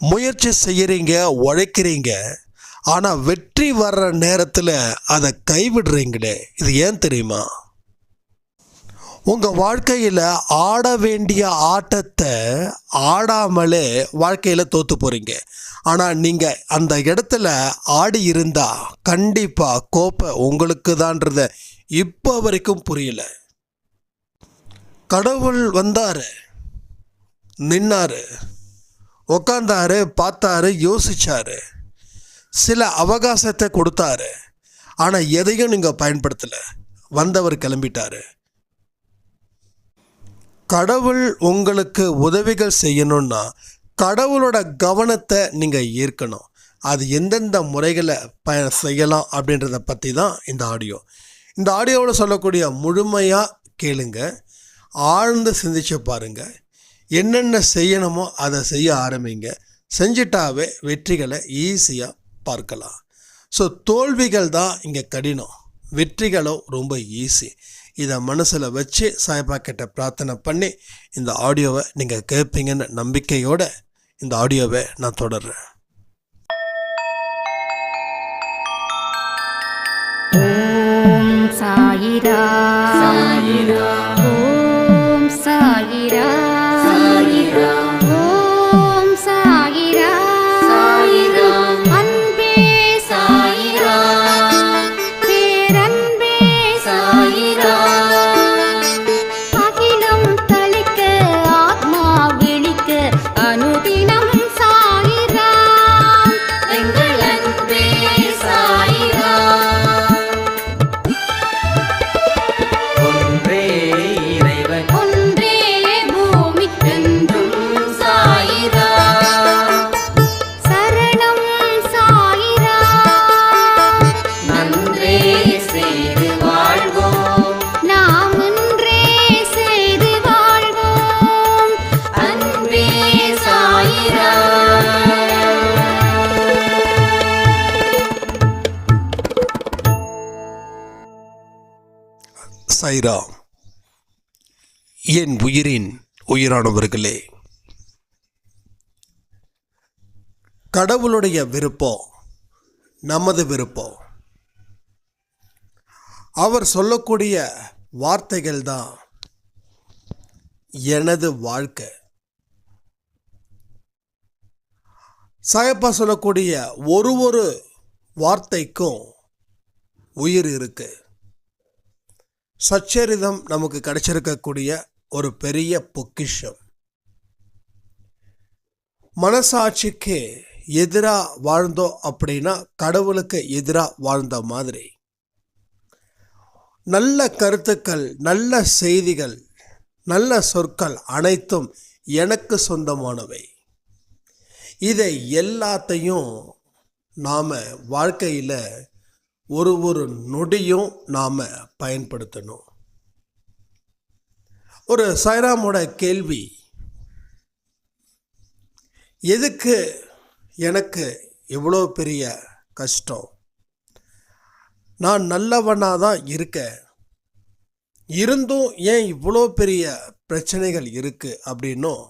முயற்சி செய்கிறீங்க உழைக்கிறீங்க ஆனால் வெற்றி வர்ற நேரத்தில் அதை கைவிடுறீங்களே இது ஏன் தெரியுமா? உங்கள் வாழ்க்கையில் ஆட வேண்டிய ஆட்டத்தை ஆடாமலே வாழ்க்கையில் தோற்று போகிறீங்க ஆனால் நீங்கள் அந்த இடத்துல ஆடி இருந்தால் கண்டிப்பாக கோப்பை உங்களுக்கு தான்றத இப்போ வரைக்கும் புரியல. கடவுள் வந்தார் நின்னாரு. உக்காந்தாரு பார்த்தாரு யோசிச்சாரு. சில அவகாசத்தை கொடுத்தாரு. ஆனால் எதையும் நீங்கள் பயன்படுத்தலை. வந்தவர் கிளம்பிட்டாரு. கடவுள் உங்களுக்கு உதவிகள் செய்யணும்னா கடவுளோட கவனத்தை நீங்கள் ஈர்க்கணும். அது எந்தெந்த முறைகளை ப செய்யலாம் அப்படின்றத பற்றி தான் இந்த ஆடியோ. இந்த ஆடியோவில் சொல்லக்கூடிய முழுமையாக கேளுங்க. ஆழ்ந்து சிந்திச்சு பாருங்கள் என்னென்ன செய்யணுமோ அதை செய்ய ஆரம்பிங்க. செஞ்சிட்டாவே வெற்றிகளை ஈஸியாக பார்க்கலாம். ஸோ தோல்விகள் தான் இங்கே கடினம். வெற்றிகளும் ரொம்ப ஈஸி. இதை மனசில் வச்சு சாய்பா கிட்ட பிரார்த்தனை பண்ணி இந்த ஆடியோவை நீங்கள் கேட்பீங்கன்னு நம்பிக்கையோட இந்த ஆடியோவை நான் தொடர்றேன். ஓம் சாயிரா. சாயிரா. ஓம் சாயிரா. உயிரின் உயிரானவர்களே. கடவுளுடைய விருப்பம் நமது விருப்பம். அவர் சொல்லக்கூடிய வார்த்தைகள் தான் எனது வாழ்க்கை. சாயப்பா சொல்லக்கூடிய ஒரு ஒரு வார்த்தைக்கும் உயிர் இருக்கு. சச்சரிதம் நமக்கு கிடைச்சிருக்கக்கூடிய ஒரு பெரிய பொக்கிஷம். மனசாட்சிக்கு எதிராக வாழ்ந்தோம் அப்படின்னா கடவுளுக்கு எதிராக வாழ்ந்த மாதிரி. நல்ல கருத்துக்கள் நல்ல செய்திகள் நல்ல சொற்கள் அனைத்தும் எனக்கு சொந்தமானவை. இதை எல்லாத்தையும் நாம் வாழ்க்கையில் ஒரு ஒரு நொடியும் நாம் பயன்படுத்தணும். ஒரு சாய்ராமோட கேள்வி. எதுக்கு எனக்கு இவ்வளோ பெரிய கஷ்டம்? நான் நல்லவனாக தான் இருக்கேன். இருந்தும் ஏன் இவ்வளோ பெரிய பிரச்சனைகள் இருக்குது அப்படின்னும்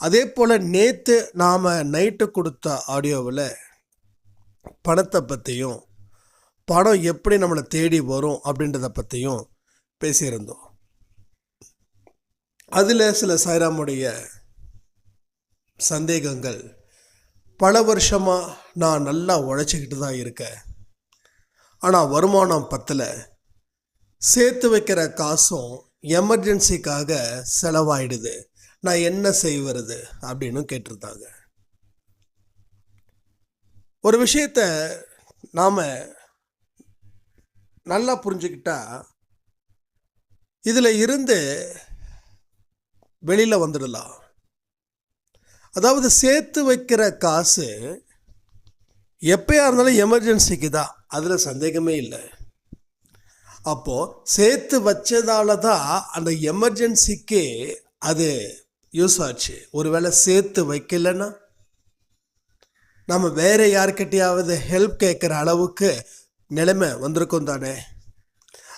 அதே போல் நேற்று நாம் நைட்டு கொடுத்த ஆடியோவில் பணத்தை பற்றியும் பணம் எப்படி நம்மளை தேடி வரும் அப்படின்றத பற்றியும் பேசியிருந்தோம். அதில் சில சாய்ராமுடைய சந்தேகங்கள். பல வருஷமாக நான் நல்லா உழைச்சிக்கிட்டு தான் இருக்கேன். ஆனால் வருமானம் பத்தில். சேர்த்து வைக்கிற காசும் எமர்ஜென்சிக்காக செலவாயிடுது. நான் என்ன செய்வது அப்படின்னு கேட்டிருந்தாங்க. ஒரு விஷயத்த நாம் நல்லா புரிஞ்சுக்கிட்டா இதில் இருந்து வெளியில் வந்துடலாம். அதாவது சேர்த்து வைக்கிற காசு எப்பயா இருந்தாலும் எமர்ஜென்சிக்கு தான். அதில் சந்தேகமே இல்லை. அப்போது சேர்த்து வச்சதால தான் அந்த எமர்ஜென்சிக்கு அது யூஸ் ஆச்சு. ஒருவேளை சேர்த்து வைக்கலைன்னா நம்ம வேற யார்கிட்டையாவது ஹெல்ப் கேட்குற அளவுக்கு நிலைமை வந்திருக்கும் தானே.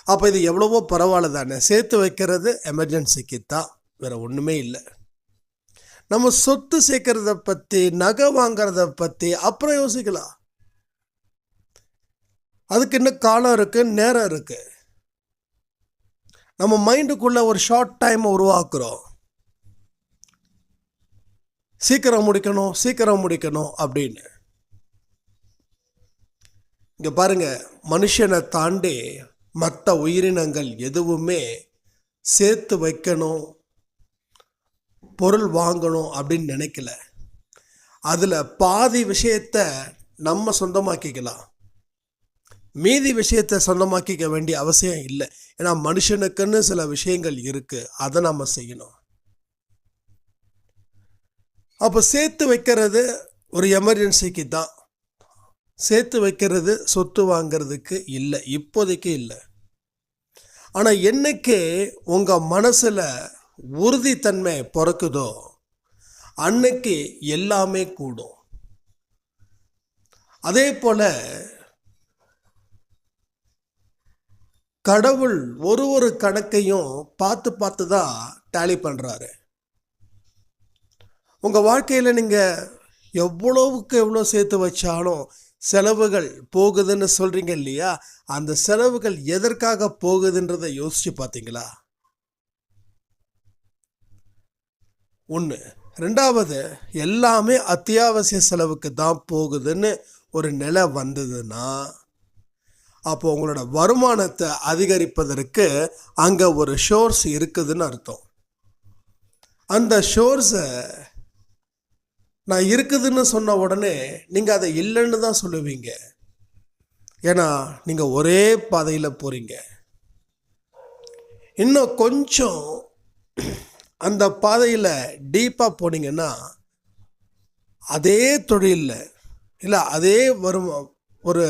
அப்போ இது எவ்வளவோ பரவாயில்ல தானே. சேர்த்து வைக்கிறது எமர்ஜென்சிக்கு தான். வேற ஒன்றுமே இல்லை. நம்ம சொத்து சேர்க்கறத பற்றி நகை வாங்கிறத பற்றி அப்புறம் யோசிக்கலாம். அதுக்கு இன்னும் காலம் இருக்கு நேரம் இருக்கு. நம்ம மைண்டுக்குள்ள ஒரு ஷார்ட் டைம் உருவாக்குறோம். சீக்கிரம் முடிக்கணும் சீக்கிரம் முடிக்கணும் அப்படின்னு. இங்க பாருங்க மனுஷனை தாண்டி மற்ற உயிரினங்கள் எதுவுமே சேர்த்து வைக்கணும் பொருள் வாங்கணும் அப்படின்னு நினைக்கல. அதில் பாதி விஷயத்த நம்ம சொந்தமாக்கிக்கலாம். மீதி விஷயத்தை சொந்தமாக்கிக்க வேண்டிய அவசியம் இல்லை. ஏன்னா மனுஷனுக்குன்னு சில விஷயங்கள் இருக்குது அதை நம்ம செய்யணும். அப்போ சேர்த்து வைக்கிறது ஒரு எமர்ஜென்சிக்கு தான். சேர்த்து வைக்கிறது சொத்து வாங்கிறதுக்கு இல்லை. இப்போதைக்கு இல்லை. ஆனால் என்னைக்கு உங்கள் மனசில் உறுதித்தன்மை பிறக்குதோ அன்னைக்கு எல்லாமே கூடும். அதே போல கடவுள் ஒரு ஒரு கணக்கையும் பார்த்து பார்த்து தான் டேலி பண்ணுறாரு உங்கள் வாழ்க்கையில் நீங்கள் எவ்வளவுக்கு எவ்வளோ சேர்த்து வச்சாலும் செலவுகள் போகுதுன்னு சொல்கிறீங்க இல்லையா? அந்த செலவுகள் எதற்காக போகுதுன்றதை யோசித்து பார்த்தீங்களா? ஒன்று ரெண்டாவது எல்லாமே அத்தியாவசிய செலவுக்கு தான் போகுதுன்னு ஒரு நிலை வந்ததுன்னா அப்போ உங்களோட வருமானத்தை அதிகரிப்பதற்கு அங்கே ஒரு ஷோர்ஸ் இருக்குதுன்னு அர்த்தம். அந்த ஷோர்ஸை நான் இருக்குதுன்னு சொன்ன உடனே நீங்கள் அதை இல்லைன்னு தான் சொல்லுவீங்க. ஏன்னா நீங்கள் ஒரே பாதையில் போகிறீங்க இன்னும் கொஞ்சம் அந்த பாதையில் டீப்பாக போனீங்கன்னா அதே தொழிலில் இல்லை அதே வரும் ஒரு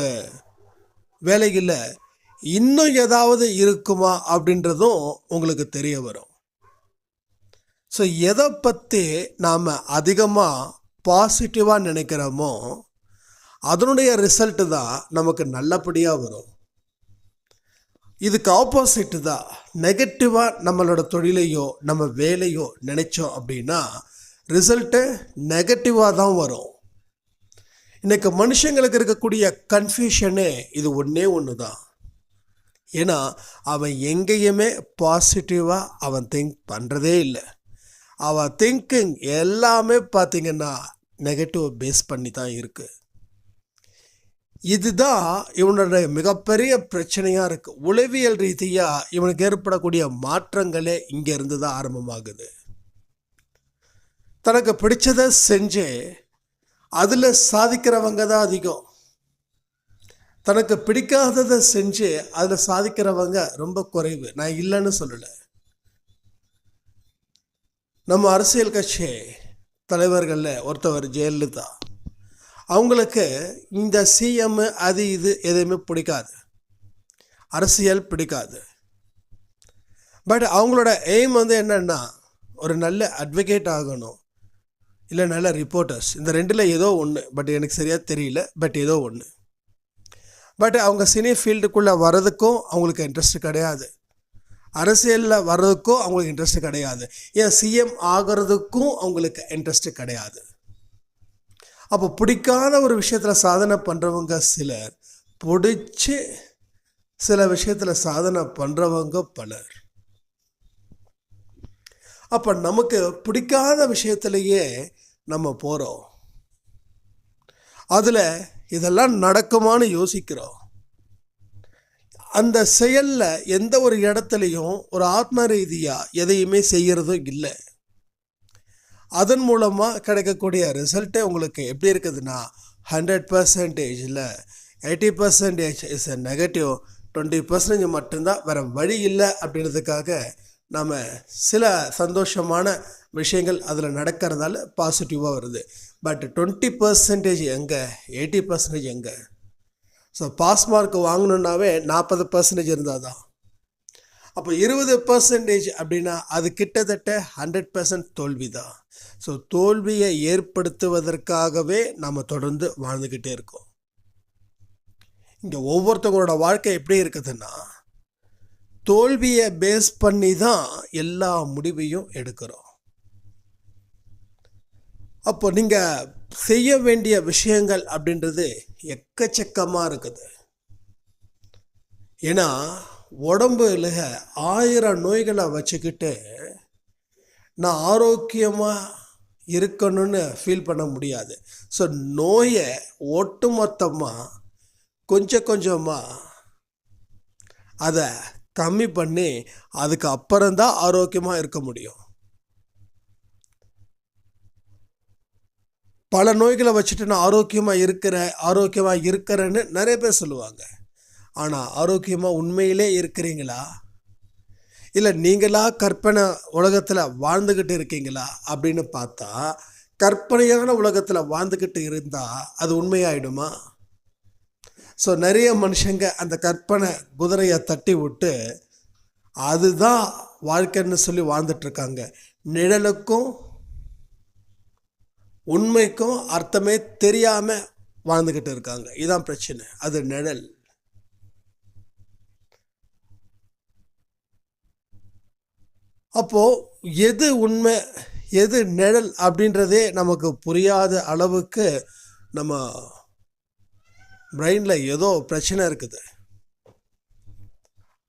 வேலைகளில் இன்னும் ஏதாவது இருக்குமா அப்படின்றதும் உங்களுக்கு தெரிய வரும். ஸோ எதை பற்றி நாம் அதிகமாக பாசிட்டிவாக நினைக்கிறோமோ அதனுடைய ரிசல்ட்டு தான் நமக்கு நல்லபடியாக வரும். இதுக்கு ஆப்போசிட்டு தான். நெகட்டிவாக நம்மளோட தொழிலையோ நம்ம வேலையோ நினைச்சோம் அப்படின்னா ரிசல்ட்டு நெகட்டிவாக தான் வரும். இன்றைக்கு மனுஷங்களுக்கு இருக்கக்கூடிய கன்ஃபியூஷனே இது ஒன்றே ஒன்று தான் ஏன்னா அவன் எங்கேயுமே பாசிட்டிவாக அவன் திங்க் பண்ணுறதே இல்லை. அவன் திங்கிங் எல்லாமே பார்த்திங்கன்னா நெகட்டிவ் பேஸ் பண்ணி தான் இருக்குது இதுதான் இவனோட மிகப்பெரிய பிரச்சனையாக இருக்குது உளவியல் ரீதியாக இவனுக்கு ஏற்படக்கூடிய மாற்றங்களே இங்கேருந்து தான் ஆரம்பமாகுது. தனக்கு பிடிச்சதை செஞ்சு அதில் சாதிக்கிறவங்க தான் அதிகம். தனக்கு பிடிக்காததை செஞ்சு அதில் சாதிக்கிறவங்க ரொம்ப குறைவு. நான் இல்லைன்னு சொல்லலை. நம்ம அரசியல் கட்சி தலைவர்களில் ஒருத்தவர் ஜெயலலிதா. அவங்களுக்கு இந்த சிஎம் அது இது எதுவுமே பிடிக்காது. அரசியல் பிடிக்காது. பட் அவங்களோட எய்ம் வந்து என்னென்னா ஒரு நல்ல அட்வொகேட் ஆகணும். இல்லை நல்ல ரிப்போர்ட்டர்ஸ் இந்த ரெண்டில் ஏதோ ஒன்று பட் எனக்கு சரியாக தெரியல. பட் ஏதோ ஒன்று பட் அவங்க சினி ஃபீல்டுக்குள்ளே வர்றதுக்கும் அவங்களுக்கு இன்ட்ரெஸ்ட் கிடையாது. அரசியலில் வர்றதுக்கும் அவங்களுக்கு இன்ட்ரெஸ்ட் கிடையாது. ஏன் சிஎம் ஆகிறதுக்கும் அவங்களுக்கு இன்ட்ரெஸ்ட் கிடையாது. அப்போ பிடிக்காத ஒரு விஷயத்தில் சாதனை பண்ணுறவங்க சிலர் பிடிச்சி சில விஷயத்தில் சாதனை பண்ணுறவங்க பலர். அப்போ நமக்கு பிடிக்காத விஷயத்திலேயே நம்ம போகிறோம் அதில் இதெல்லாம் நடக்குமான்னு யோசிக்கிறோம். அந்த செயலில் எந்த ஒரு இடத்துலையும் ஒரு ஆத்ம ரீதியாக எதையுமே செய்கிறதும் இல்லை. அதன் மூலமாக கிடைக்கக்கூடிய ரிசல்ட்டே உங்களுக்கு எப்படி இருக்குதுன்னா ஹண்ட்ரட் பர்சன்டேஜில் eighty percentage is a negative twenty percentage மட்டும்தான் வேறு வழி இல்லை அப்படின்றதுக்காக நம்ம சில சந்தோஷமான விஷயங்கள் அதில் நடக்கிறதால பாசிட்டிவாக வருது. பட் டுவெண்ட்டி பர்சன்டேஜ் எங்கே? எயிட்டி பர்சன்டேஜ் எங்கே? ஸோ பாஸ் மார்க் வாங்கணுன்னாவே நாற்பது பர்சன்டேஜ் இருந்தால் தான் அப்போ இருபது பர்சன்டேஜ் அப்படின்னா அது கிட்டத்தட்ட ஹண்ட்ரட் பர்சன்ட் தோல்வி தான் ஸோ தோல்வியை ஏற்படுத்துவதற்காகவே நம்ம தொடர்ந்து வாழ்ந்துக்கிட்டே இருக்கோம். இங்கே ஒவ்வொருத்தவங்களோட வாழ்க்கை எப்படி இருக்குதுன்னா தோல்வியை பேஸ் பண்ணி தான் எல்லா முடிவையும் எடுக்கிறோம். அப்போ நீங்கள் செய்ய வேண்டிய விஷயங்கள் அப்படின்றது எக்கச்சக்கமாக இருக்குது. ஏன்னா உடம்புல ஆயிரம் நோய்களை வச்சுக்கிட்டு நான் ஆரோக்கியமாக இருக்கணும்னு ஃபீல் பண்ண முடியாது. ஸோ நோயை ஒட்டுமொத்தமாக கொஞ்சம் கொஞ்சமாக அதை கம்மி பண்ணி அதுக்கு அப்புறம்தான் ஆரோக்கியமாக இருக்க முடியும். பல நோய்களை வச்சுட்டு நான் ஆரோக்கியமாக இருக்கிறேன் ஆரோக்கியமாக இருக்கிறேன்னு நிறைய பேர் சொல்லுவாங்க. ஆனால் ஆரோக்கியமாக உண்மையிலே இருக்கிறீங்களா? இல்லை நீங்களா கற்பனை உலகத்தில் வாழ்ந்துக்கிட்டு இருக்கீங்களா? அப்படின்னு பார்த்தா கற்பனையான உலகத்தில் வாழ்ந்துக்கிட்டு இருந்தால் அது உண்மையாயிடுமா? ஸோ நிறைய மனுஷங்க அந்த கற்பனை குதிரையை தட்டி விட்டு அதுதான் வாழ்க்கைன்னு சொல்லி வாழ்ந்துட்டுருக்காங்க. நிழலுக்கும் உண்மைக்கும் அர்த்தமே தெரியாமல் வாழ்ந்துக்கிட்டு இருக்காங்க. இதுதான் பிரச்சனை. அது நிழல். அப்போது எது உண்மை எது நிழல் அப்படின்றதே நமக்கு புரியாத அளவுக்கு நம்ம பிரெயினில் ஏதோ பிரச்சனை இருக்குது.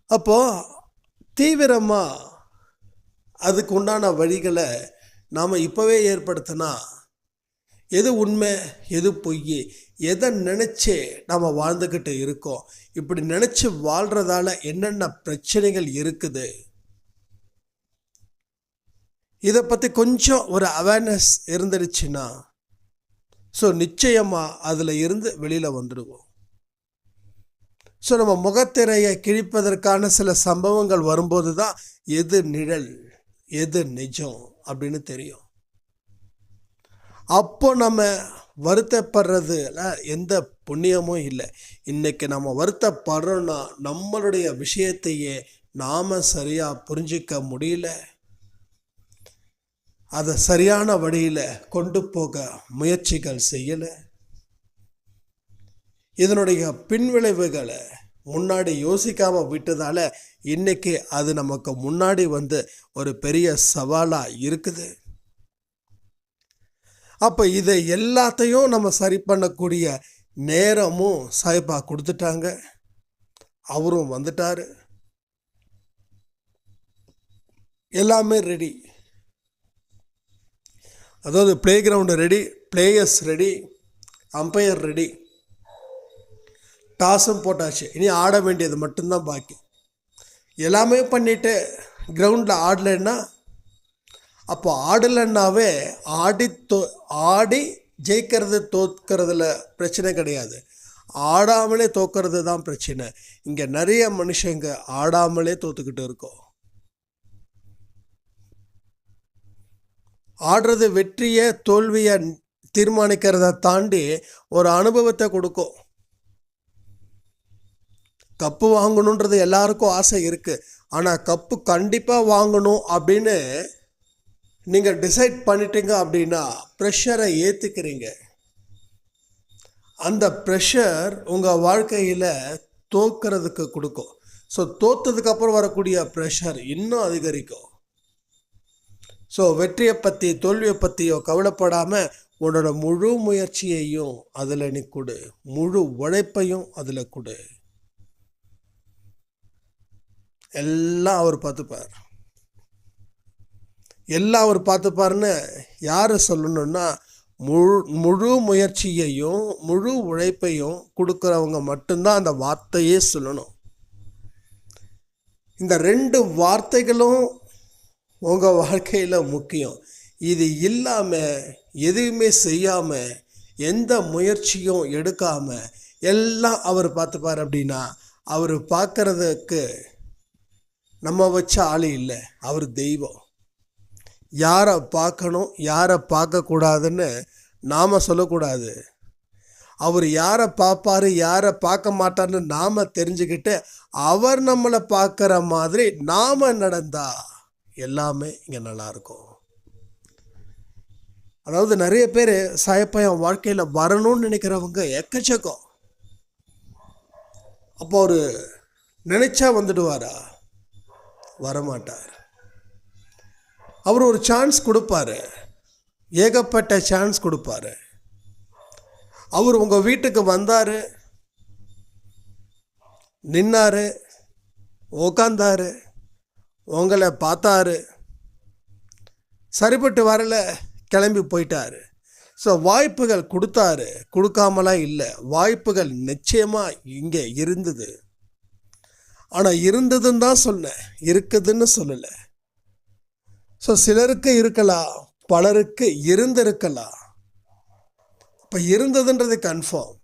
அப்போது தீவிரமாக அதுக்கு உண்டான வழிகளை நாம் இப்போவே ஏற்படுத்தினா எது உண்மை எது பொய் எதை நினச்சி நாம் வாழ்ந்துக்கிட்டு இருக்கோம் இப்படி நினச்சி வாழ்கிறதால என்னென்ன பிரச்சனைகள் இருக்குது இதை பற்றி கொஞ்சம் ஒரு அவேர்னஸ் இருந்துருச்சுன்னா ஸோ நிச்சயமாக அதில் இருந்து வெளியில் வந்துடுவோம். ஸோ நம்ம முகத்திரையை கிழிப்பதற்கான சில சம்பவங்கள் வரும்போது தான் எது நிழல் எது நிஜம் அப்படின்னு தெரியும். அப்போ நம்ம வருத்தப்படுறதுல எந்த புண்ணியமும் இல்லை. இன்னைக்கு நம்ம வருத்தப்படுறோன்னா நம்மளுடைய விஷயத்தையே நாம் சரியாக புரிஞ்சிக்க முடியல. அதை சரியான வழியில் கொண்டு போக முயற்சிகள் செய்யலை. இதனுடைய பின்விளைவுகளை முன்னாடி யோசிக்காமல் விட்டதால இன்னைக்கு அது நமக்கு முன்னாடி வந்து ஒரு பெரிய சவாலாக இருக்குது. அப்போ இதை எல்லாத்தையும் நம்ம சரி பண்ணக்கூடிய நேரமும் சாய்பா கொடுத்துட்டாங்க. அவரும் வந்துட்டார். எல்லாமே ரெடி அதாவது play ground ready players ready umpire ready டாஸும் போட்டாச்சு. இனி ஆட வேண்டியது மட்டும்தான் பாக்கி. எல்லாமே பண்ணிவிட்டு கிரவுண்டில் ஆடலைன்னா அப்போ ஆடலைன்னாவே ஆடி தோ ஆடி ஜெயிக்கிறது தோற்கிறதுல பிரச்சனை கிடையாது. ஆடாமலே தோக்கிறது தான் பிரச்சனை. இங்கே நிறைய மனுஷங்க ஆடாமலே தோத்துக்கிட்டு இருக்கோம். ஆடுறது வெற்றியை தோல்வியை தீர்மானிக்கிறத தாண்டி ஒரு அனுபவத்தை கொடுக்கும் கப்பு வாங்கணுன்றது எல்லாருக்கும் ஆசை இருக்குது ஆனால் கப்பு கண்டிப்பாக வாங்கணும் அப்படின்னு நீங்கள் டிசைட் பண்ணிட்டீங்க அப்படின்னா ப்ரெஷரை ஏற்றுக்கிறீங்க அந்த ப்ரெஷர் உங்கள் வாழ்க்கையில் தோக்கிறதுக்கு கொடுக்கும். ஸோ தோத்ததுக்கப்புறம் வரக்கூடிய ப்ரெஷர் இன்னும் அதிகரிக்கும். ஸோ வெற்றியை பற்றி தோல்வியை பற்றியோ கவலைப்படாமல் உன்னோட முழு முயற்சியையும் அதில் நீ கொடு. முழு உழைப்பையும் அதில் கொடு. எல்லாம் அவர் பார்த்துப்பார். எல்லாம் அவர் பார்த்துப்பாருன்னு யார் சொல்லணுன்னா முழு முழு முயற்சியையும் முழு உழைப்பையும் கொடுக்குறவங்க மட்டும்தான் அந்த வார்த்தையே சொல்லணும். இந்த ரெண்டு வார்த்தைகளும் உங்கள் வாழ்க்கையில் முக்கியம். இது இல்லாமல் எதுவுமே செய்யாமல் எந்த முயற்சியும் எடுக்காமல் எல்லாம் அவர் பார்த்துப்பார் அப்படின்னா அவர் பார்க்குறதுக்கு நம்ம வச்ச ஆள் இல்லை. அவர் தெய்வம். யாரை பார்க்கணும் யாரை பார்க்கக்கூடாதுன்னு நாம் சொல்லக்கூடாது. அவர் யாரை பார்ப்பாரு யாரை பார்க்க மாட்டார்னு நாம் தெரிஞ்சுக்கிட்டு அவர் நம்மளை பார்க்குற மாதிரி நாம் நடந்தா எல்லாமே இங்கே நல்லாயிருக்கும். அதாவது நிறைய பேர் சாயப்பையன் வாழ்க்கையில் வரணும்னு நினைக்கிறவங்க எக்கச்சக்கம். அப்போ அவர் நினைச்சா வந்துடுவாரா? வரமாட்டார். அவர் ஒரு சான்ஸ் கொடுப்பாரு. ஏகப்பட்ட சான்ஸ் கொடுப்பாரு. அவர் உங்கள் வீட்டுக்கு வந்தார். நின்னார். உக்காந்தாரு. உங்களை பார்த்தாரு. சரிப்பட்டு வரல கிளம்பி போயிட்டாரு. ஸோ வாய்ப்புகள் கொடுத்தாரு. கொடுக்காமலாம் இல்லை. வாய்ப்புகள் நிச்சயமாக இங்கே இருந்தது. ஆனால் இருந்ததுன்னு தான் சொன்னேன். இருக்குதுன்னு சொல்லலை. ஸோ சிலருக்கு இருக்கலாம் பலருக்கு இருந்திருக்கலாம். இப்போ இருந்ததுன்றது கன்ஃபார்ம்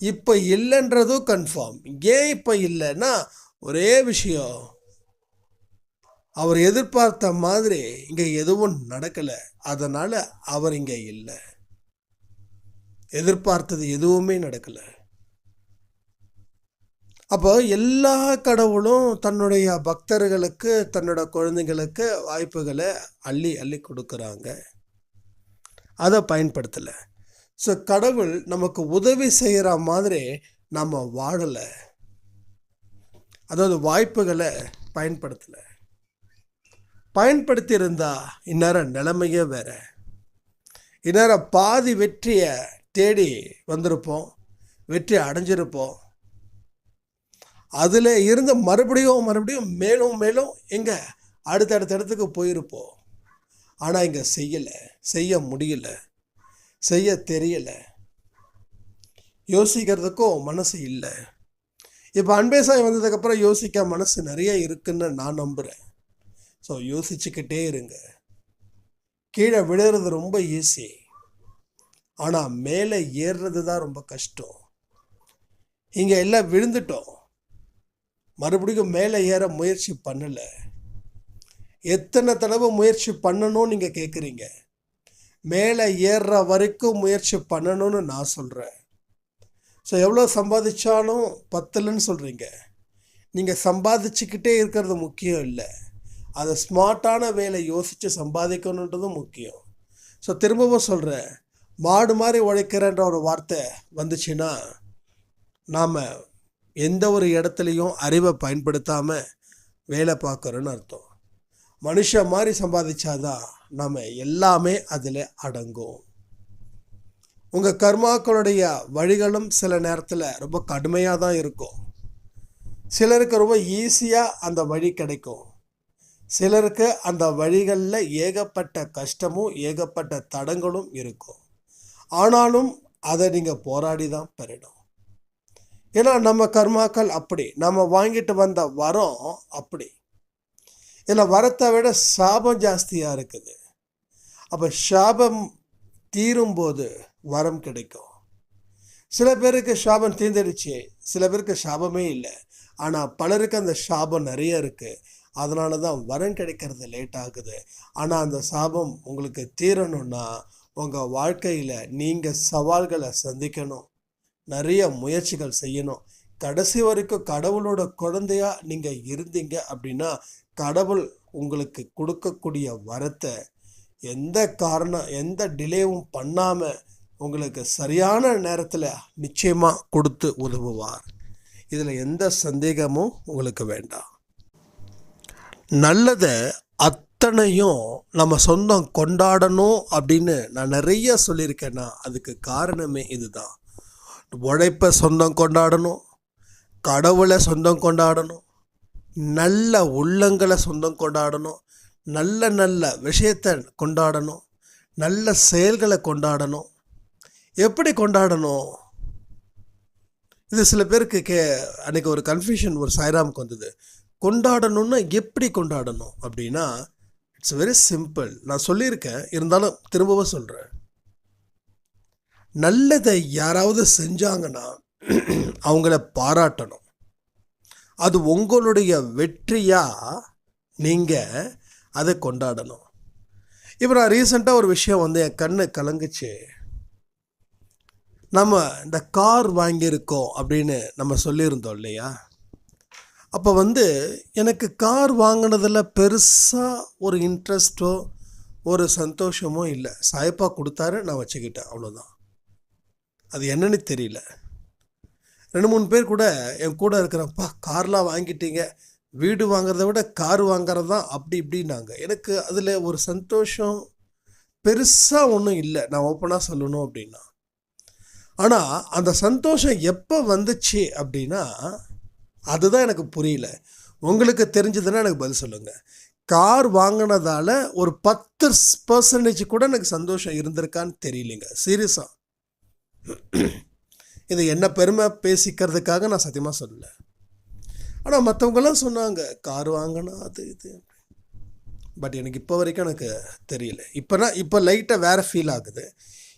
இப்போ இல்லைன்றதும் கன்ஃபார்ம் ஏன் இப்போ இல்லைன்னா ஒரே விஷயம் அவர் எதிர்பார்த்த மாதிரி இங்கே எதுவும் நடக்கலை. அதனால் அவர் இங்கே இல்லை. எதிர்பார்த்தது எதுவுமே நடக்கலை. அப்போ எல்லா கடவுளும் தன்னுடைய பக்தர்களுக்கு தன்னோட குழந்தைங்களுக்கு வாய்ப்புகளை அள்ளி அள்ளி கொடுக்குறாங்க. அதை பயன்படுத்தலை. ஸோ கடவுள் நமக்கு உதவி செய்கிற மாதிரி நம்ம வாழலை. அதாவது வாய்ப்புகளை பயன்படுத்தலை. பயன்படுத்தியிருந்தா இந்நேரம் நிலைமையே வேற. இந்நேரம் பாதி வெற்றியை தேடி வந்திருப்போம் வெற்றி அடைஞ்சிருப்போம். அதில் இருந்து மறுபடியும் மறுபடியும் மேலும் மேலும் எங்கே அடுத்தடுத்த இடத்துக்கு போயிருப்போம். ஆனால் இங்கே செய்யலை செய்ய முடியல செய்ய தெரியலை. யோசிக்கிறதுக்கும் மனசு இல்லை. இப்போ அன்பேசாய் வந்ததுக்கப்புறம் யோசிக்க மனசு நிறைய இருக்குன்னு நான் நம்புகிறேன் ஸோ யோசிச்சுக்கிட்டே இருங்க. கீழே விழுறது ரொம்ப ஈஸி ஆனால் மேலே ஏறுறது தான் ரொம்ப கஷ்டம். இங்கே எல்லாம் விழுந்துட்டோம். மறுபடியும் மேலே ஏற முயற்சி பண்ணலை. எத்தனை தடவை முயற்சி பண்ணணும்னு நீங்கள் கேட்குறீங்க மேலே ஏறுற வரைக்கும் முயற்சி பண்ணணும்னு நான் சொல்கிறேன் ஸோ எவ்வளோ சம்பாதிச்சாலும் பத்தலைன்னு சொல்கிறீங்க நீங்கள் சம்பாதிச்சுக்கிட்டே இருக்கிறது முக்கியம் இல்லை. அதை ஸ்மார்ட்டான வேலை யோசித்து சம்பாதிக்கணுன்றதும் முக்கியம். ஸோ திரும்பவும் சொல்கிறேன் மாடு மாதிரி உழைக்கிறன்ற ஒரு வார்த்தை வந்துச்சுன்னா நாம் எந்த ஒரு இடத்துலையும் அறிவை பயன்படுத்தாமல் வேலை பார்க்குறோன்னு அர்த்தம். மனுஷன் மாதிரி சம்பாதிச்சாதான் நம்ம எல்லாமே அதில் அடங்கும். உங்கள் கர்மாக்களுடைய வழிகளும் சில நேரத்தில் ரொம்ப கடுமையாக தான் இருக்கும். சிலருக்கு ரொம்ப ஈஸியாக அந்த வழி கிடைக்கும். சிலருக்கு அந்த வழிகளில் ஏகப்பட்ட கஷ்டமும் ஏகப்பட்ட தடங்களும் இருக்கும். ஆனாலும் அதை நீங்கள் போராடி தான் பெறணும். ஏன்னா நம்ம கர்மாக்கள் அப்படி. நம்ம வாங்கிட்டு வந்த வரம் அப்படி. இதில் வரத்தை விட சாபம் ஜாஸ்தியாக இருக்குது. அப்போ சாபம் தீரும்போது வரம் கிடைக்கும். சில பேருக்கு சாபம் தீர்ந்துடுச்சு. சில பேருக்கு சாபமே இல்லை. ஆனால் பலருக்கு அந்த சாபம் நிறைய இருக்குது அதனால தான் வரம் கிடைக்கிறது லேட் ஆகுது. ஆனால் அந்த சாபம் உங்களுக்கு தீரணும்னா உங்கள் வாழ்க்கையில் நீங்கள் சவால்களை சந்திக்கணும். நிறைய முயற்சிகள் செய்யணும். கடைசி வரைக்கும் கடவுளோட குழந்தையா நீங்கள் இருந்தீங்க அப்படின்னா கடவுள் உங்களுக்கு கொடுக்கக்கூடிய வரத்தை எந்த காரணம் எந்த டிலேவும் பண்ணாமல் உங்களுக்கு சரியான நேரத்தில் நிச்சயமாக கொடுத்து உதவுவார். இதில் எந்த சந்தேகமும் உங்களுக்கு வேண்டாம். நல்லதை அத்தனையும் நம்ம சொந்தம் கொண்டாடணும் அப்படின்னு நான் நிறைய சொல்லியிருக்கேன்னா அதுக்கு காரணமே இதுதான். உழைப்பை சொந்தம் கொண்டாடணும் கடவுளை சொந்தம் கொண்டாடணும் நல்ல உள்ளங்களை சொந்தம் கொண்டாடணும் நல்ல நல்ல விஷயத்தை கொண்டாடணும் நல்ல செயல்களை கொண்டாடணும். எப்படி கொண்டாடணும்? இது சில பேருக்கு கே அன்னைக்கு ஒரு கன்ஃபியூஷன் ஒரு சாய்ராமுக்கு வந்தது. கொண்டாடணும்னா எப்படி கொண்டாடணும் அப்படின்னா இட்ஸ் வெரி சிம்பிள் நான் சொல்லியிருக்கேன். இருந்தாலும் திரும்பவும் சொல்கிறேன் நல்லதை யாராவது செஞ்சாங்கன்னா அவங்கள பாராட்டணும். அது உங்களுடைய வெற்றியாக நீங்கள் அதை கொண்டாடணும். இப்போ நான் ரீசெண்டாக ஒரு விஷயம் வந்து என் கண்ணு கலங்குச்சு. நம்ம இந்த கார் வாங்கியிருக்கோம் அப்படின்னு நம்ம சொல்லியிருந்தோம் இல்லையா? அப்போ வந்து எனக்கு கார் வாங்கினதில் பெருசாக ஒரு இன்ட்ரெஸ்ட்டோ ஒரு சந்தோஷமோ இல்லை. சாய்ப்பாக கொடுத்தாரு நான் வச்சுக்கிட்டேன். அவ்வளோதான் அது என்னன்னு தெரியல. ரெண்டு மூணு பேர் கூட என் கூட இருக்கிறப்பா கார்லாம் வாங்கிட்டீங்க. வீடு வாங்குறத விட கார் வாங்குறது தான் அப்படி இப்படின்னாங்க. எனக்கு அதில் ஒரு சந்தோஷம் பெருசாக ஒன்றும் இல்லை. நான் ஓப்பனாக சொல்லணும் அப்படின்னா. ஆனால் அந்த சந்தோஷம் எப்போ வந்துச்சு அப்படின்னா அதுதான் எனக்கு புரியல. உங்களுக்கு தெரிஞ்சதுன்னா எனக்கு பதில் சொல்லுங்கள் கார் வாங்கினதால ஒரு பத்து பர்சன்டேஜ் கூட எனக்கு சந்தோஷம் இருந்திருக்கான்னு தெரியலைங்க. சீரியஸாக இது என்ன பெருமை? பேசிக்கிறதுக்காக நான் சத்தியமாக சொல்லலை. ஆனால் மற்றவங்கெல்லாம் சொன்னாங்க கார் வாங்கினா அது இது. பட் எனக்கு இப்போ வரைக்கும் எனக்கு தெரியல. இப்போனா இப்போ லைட்டாக வேறு ஃபீல் ஆகுது.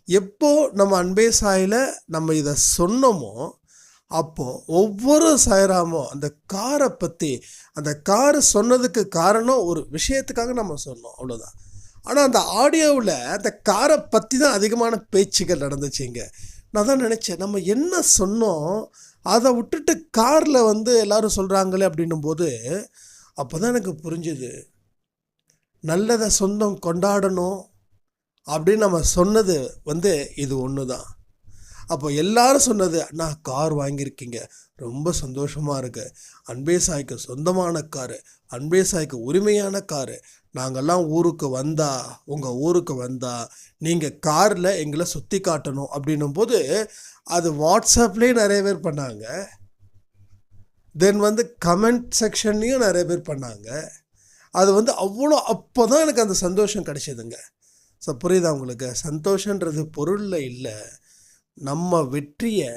எப்போ நம்ம அன்பே சாயில் நம்ம இதை சொன்னோமோ அப்போது ஒவ்வொரு சாயராமும் அந்த காரை பற்றி அந்த கார் சொன்னதுக்கு காரணம் ஒரு விஷயத்துக்காக நம்ம சொன்னோம் அவ்வளோதான் ஆனால் அந்த ஆடியோவில் அந்த காரை பற்றி தான் அதிகமான பேச்சுகள் நடந்துச்சுங்க நான் தான் நினச்சேன் நம்ம என்ன சொன்னோம் அதை விட்டுட்டு காரில் வந்து எல்லோரும் சொல்கிறாங்களே அப்படின்னும் போது அப்போ தான் எனக்கு புரிஞ்சுது. நல்லதை சொந்தம் கொண்டாடணும் அப்படின்னு நம்ம சொன்னது வந்து இது ஒன்று தான் அப்போ எல்லாரும் சொன்னது அண்ணா கார் வாங்கியிருக்கீங்க. ரொம்ப சந்தோஷமாக இருக்கு. அன்பே சாய்க்கு சொந்தமான காரு. அன்பே சாய்க்கு உரிமையான காரு. நாங்கள்லாம் ஊருக்கு வந்தா உங்கள் ஊருக்கு வந்தா நீங்கள் காரில் எங்களை சுற்றி காட்டணும். அப்படின்னும் போது அது வாட்ஸ்அப்லேயே நிறைய பேர் பண்ணாங்க. தென் வந்து கமெண்ட் செக்ஷன்லேயும் நிறைய பேர் பண்ணாங்க. அது வந்து அவ்வளோ அப்போ தான் எனக்கு அந்த சந்தோஷம் கிடைச்சதுங்க. ஸோ புரியுதா உங்களுக்கு? சந்தோஷன்றது பொருளில் இல்லை. நம்ம வெற்றியை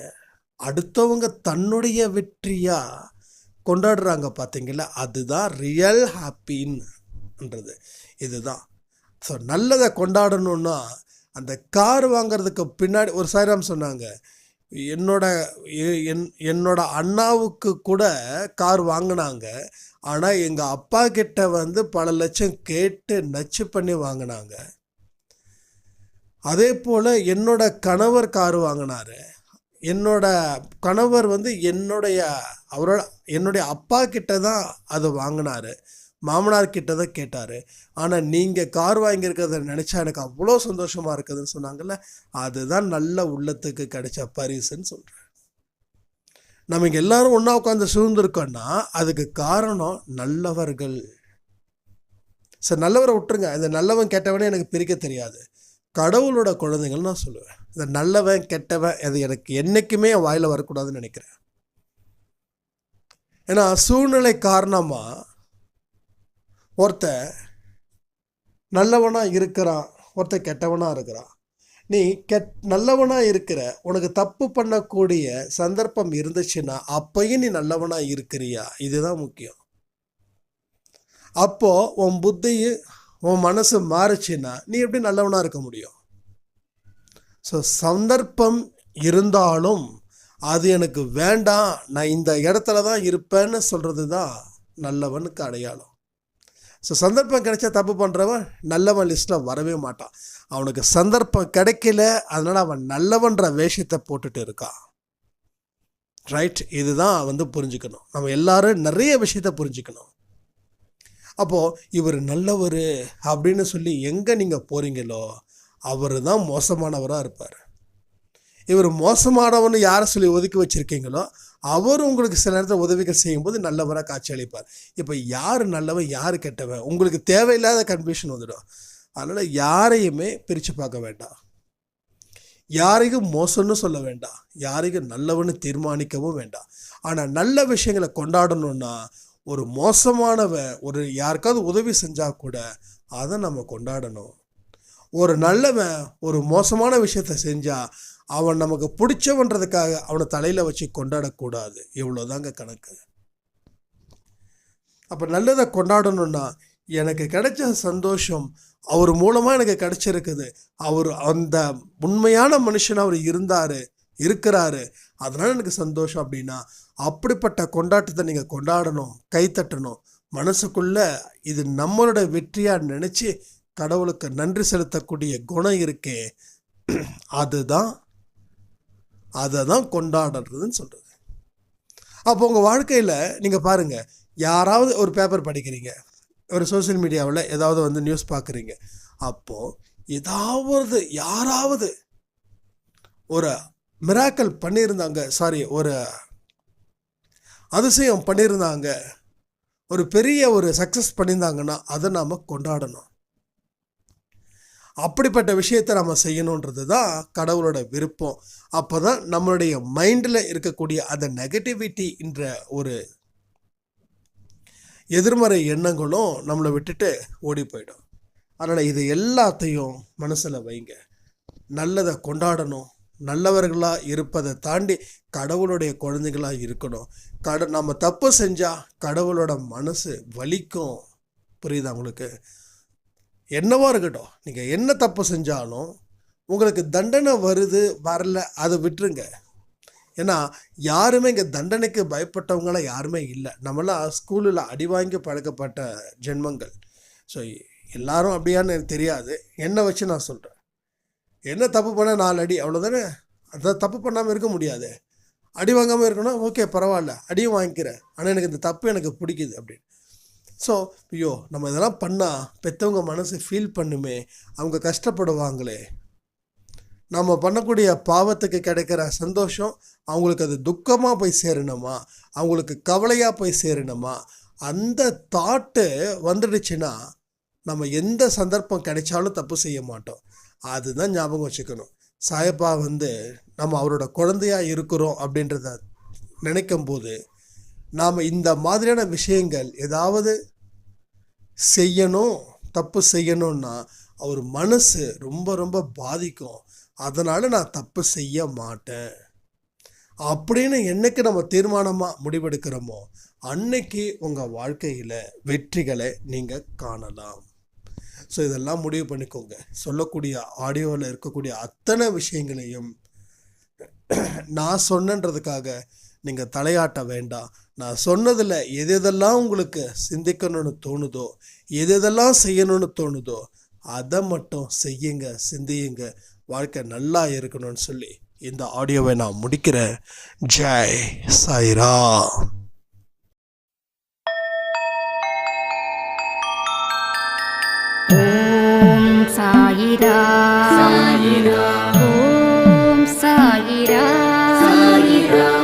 அடுத்தவங்க தன்னுடைய வெற்றியாக கொண்டாடுறாங்க பார்த்தீங்களா அதுதான் ரியல் ஹாப்பின்ன்றது இதுதான். ஸோ நல்லதை கொண்டாடணுன்னா அந்த கார் வாங்குறதுக்கு பின்னாடி ஒரு சாய்ராம் சொன்னாங்க என்னோட எ- என் என்னோட அண்ணாவுக்கு கூட கார் வாங்கினாங்க. ஆனால் எங்கள் அப்பா கிட்ட வந்து பல லட்சம் கேட்டு நச்சு பண்ணி வாங்கினாங்க. அதே போல் என்னோட கணவர் கார் வாங்கினார். என்னோட கணவர் வந்து என்னுடைய அவரோட என்னுடைய அப்பா கிட்ட தான் அதை வாங்கினார். மாமனார் கிட்ட தான் கேட்டார். ஆனால் நீங்கள் கார் வாங்கியிருக்கிறத நினச்சா எனக்கு அவ்வளோ சந்தோஷமாக இருக்குதுன்னு சொன்னாங்கல்ல அதுதான் நல்ல உள்ளத்துக்கு கிடைச்ச பரிசுன்னு சொல்கிறேன் நம்ம இங்கே எல்லாரும் ஒன்றா உட்காந்து சூழ்ந்துருக்கோன்னா அதுக்கு காரணம் நல்லவர்கள். சரி நல்லவரை விட்டுருங்க. இந்த நல்லவன் கேட்டவனே எனக்கு பிரிக்க தெரியாது. கடவுளோட குழந்தைகள் நான் சொல்லுவேன். இந்த நல்லவன் கெட்டவன் அது எனக்கு என்றைக்குமே என் வாயில் வரக்கூடாதுன்னு நினைக்கிறேன். ஏன்னா சூழ்நிலை காரணமாக ஒருத்தன் நல்லவனாக இருக்கிறான் ஒருத்தன் கெட்டவனாக இருக்கிறான். நீ கெட் நல்லவனாக இருக்கிற உனக்கு தப்பு பண்ணக்கூடிய சந்தர்ப்பம் இருந்துச்சுன்னா அப்பையும் நீ நல்லவனாக இருக்கிறியா? இதுதான் முக்கியம். அப்போது உன் புத்தியும் உன் மனசு மாறுச்சுன்னா நீ எப்படி நல்லவனாக இருக்க முடியும்? ஸோ சந்தர்ப்பம் இருந்தாலும் அது எனக்கு வேண்டாம். நான் இந்த இடத்துல தான் இருப்பேன்னு சொல்கிறது தான் நல்லவனுக்கு அடையாளம். ஸோ சந்தர்ப்பம் கிடைச்சா தப்பு பண்ணுறவன் நல்லவன் லிஸ்ட்டில் வரவே மாட்டான். அவனுக்கு சந்தர்ப்பம் கிடைக்கல அதனால் அவன் நல்லவன்ற வேஷத்தை போட்டுட்டு இருக்கான். ரைட் இதுதான் வந்து புரிஞ்சுக்கணும். நம்ம எல்லாரும் நிறைய விஷயத்த புரிஞ்சுக்கணும். அப்போது இவர் நல்லவர் அப்படின்னு சொல்லி எங்கே நீங்கள் போகிறீங்களோ அவர் தான் மோசமானவராக இருப்பார். இவர் மோசமானவன்னு யாரை சொல்லி ஒதுக்கி வச்சுருக்கீங்களோ அவர் உங்களுக்கு சில நேரத்தில் உதவிகள் செய்யும்போது நல்லவராக காட்சி அளிப்பார் இப்போ யார் நல்லவன் யார் கெட்டவன் உங்களுக்கு தேவையில்லாத கன்ஃபியூஷன் வந்துடும். அதனால் யாரையுமே பிரித்து பார்க்க வேண்டாம். யாரையும் மோசம்னு சொல்ல வேண்டாம். யாரையும் நல்லவன்னு தீர்மானிக்கவும் வேண்டாம். ஆனால் நல்ல விஷயங்களை கொண்டாடணும்னா ஒரு மோசமானவ ஒரு யாருக்காவது உதவி செஞ்சால் கூட அதை நம்ம கொண்டாடணும். ஒரு நல்லவன் ஒரு மோசமான விஷயத்த செஞ்சால் அவன் நமக்கு பிடிச்சவன்றதுக்காக அவனை தலையில் வச்சு கொண்டாடக்கூடாது இவ்வளோதாங்க கணக்கு. அப்போ நல்லதை கொண்டாடணும்னா எனக்கு கிடைச்ச சந்தோஷம் அவர் மூலமாக எனக்கு கிடைச்சிருக்குது. அவர் அந்த உண்மையான மனுஷன் அவர் இருந்தார் இருக்கிறாரு. அதனால் எனக்கு சந்தோஷம் அப்படின்னா அப்படிப்பட்ட கொண்டாட்டத்தை நீங்கள் கொண்டாடணும் கைத்தட்டணும். மனசுக்குள்ள இது நம்மளோட வெற்றியாக நினச்சி கடவுளுக்கு நன்றி செலுத்தக்கூடிய குணம் இருக்கே. அதுதான் அதை தான் கொண்டாடுறதுன்னு சொல்கிறது அப்போ உங்கள் வாழ்க்கையில் நீங்கள் பாருங்கள் யாராவது ஒரு பேப்பர் படிக்கிறீங்க ஒரு சோஷியல் மீடியாவில் ஏதாவது வந்து நியூஸ் பார்க்குறீங்க அப்போது ஏதாவது யாராவது ஒரு மிராக்கல் பண்ணியிருந்தாங்க சாரி ஒரு அதிசயம் பண்ணியிருந்தாங்க ஒரு பெரிய ஒரு சக்ஸஸ் பண்ணியிருந்தாங்கன்னா அதை நாம் கொண்டாடணும். அப்படிப்பட்ட விஷயத்தை நம்ம செய்யணுன்றது தான் கடவுளோட விருப்பம். அப்போ தான் நம்மளுடைய மைண்டில் இருக்கக்கூடிய அந்த நெகட்டிவிட்டி என்ற ஒரு எதிர்மறை எண்ணங்களும் நம்மளை விட்டுட்டு ஓடி போயிடும். அதனால் இது எல்லாத்தையும் மனசில் வைங்க. நல்லதை கொண்டாடணும். நல்லவர்களாக இருப்பதை தாண்டி கடவுளுடைய குழந்தைகளாக இருக்கணும். கட நம்ம தப்பு செஞ்சால் கடவுளோட மனசு வலிக்கும். புரியுதா உங்களுக்கு? என்னவோ இருக்கட்டும். நீங்கள் என்ன தப்பு செஞ்சாலும் உங்களுக்கு தண்டனை வருது வரல அதை விட்டுருங்க. ஏன்னா யாருமே இங்கே தண்டனைக்கு பயப்பட்டவங்களாம் யாருமே இல்லை. நம்மளாம் ஸ்கூலில் அடி வாங்கி பழக்கப்பட்ட ஜென்மங்கள். ஸோ எல்லாரும் அப்படியான்னு எனக்கு தெரியாது. என்னை வச்சு நான் சொல்கிறேன் என்ன தப்பு பண்ண நாலு அடி? அவ்வளோதானே அதான் தப்பு பண்ணாமல் இருக்க முடியாது. அடி வாங்காமல் இருக்கணும் ஓகே பரவாயில்ல அடியும் வாங்கிக்கிறேன். ஆனால் எனக்கு இந்த தப்பு எனக்கு பிடிக்குது அப்படின்னு. ஸோ ஐயோ நம்ம இதெல்லாம் பண்ணால் பெற்றவங்க மனசு ஃபீல் பண்ணுமே அவங்க கஷ்டப்படுவாங்களே. நம்ம பண்ணக்கூடிய பாவத்துக்கு கிடைக்கிற சந்தோஷம் அவங்களுக்கு அது துக்கமாக போய் சேரணுமா? அவங்களுக்கு கவலையாக போய் சேரணுமா? அந்த தாட்டு வந்துடுச்சுன்னா நம்ம எந்த சந்தர்ப்பம் கிடைச்சாலும் தப்பு செய்ய மாட்டோம். அதுதான் ஞாபகம் வச்சுக்கணும். சாயப்பா வந்து நம்ம அவரோட குழந்தையாக இருக்கிறோம் அப்படின்றத நினைக்கும் போது நாம் இந்த மாதிரியான விஷயங்கள் ஏதாவது செய்யணும் தப்பு செய்யணும்னா அவர் மனசு ரொம்ப ரொம்ப பாதிக்கும். அதனால் நான் தப்பு செய்ய மாட்டேன். அப்படின்னு என்னைக்கு நம்ம தீர்மானமாக முடிவெடுக்கிறோமோ அன்னைக்கு உங்கள் வாழ்க்கையில் வெற்றிகளை நீங்கள் காணலாம். ஸோ இதெல்லாம் முடிவு பண்ணிக்கோங்க. சொல்லக்கூடிய ஆடியோவில் இருக்கக்கூடிய அத்தனை விஷயங்களையும் நான் சொன்னன்றதுக்காக நீங்கள் தலையாட்ட வேண்டாம். நான் சொன்னதில் எது எதெல்லாம் உங்களுக்கு சிந்திக்கணும்னு தோணுதோ எது எதெல்லாம் செய்யணும்னு தோணுதோ அதை மட்டும் செய்யுங்க சிந்தியுங்க. வாழ்க்கை நல்லா இருக்கணும்னு சொல்லி இந்த ஆடியோவை நான் முடிக்கிறேன். ஜெய் சாய்ரா ஓம் சாயிரா சாயிரா சாயிரா சாயிரா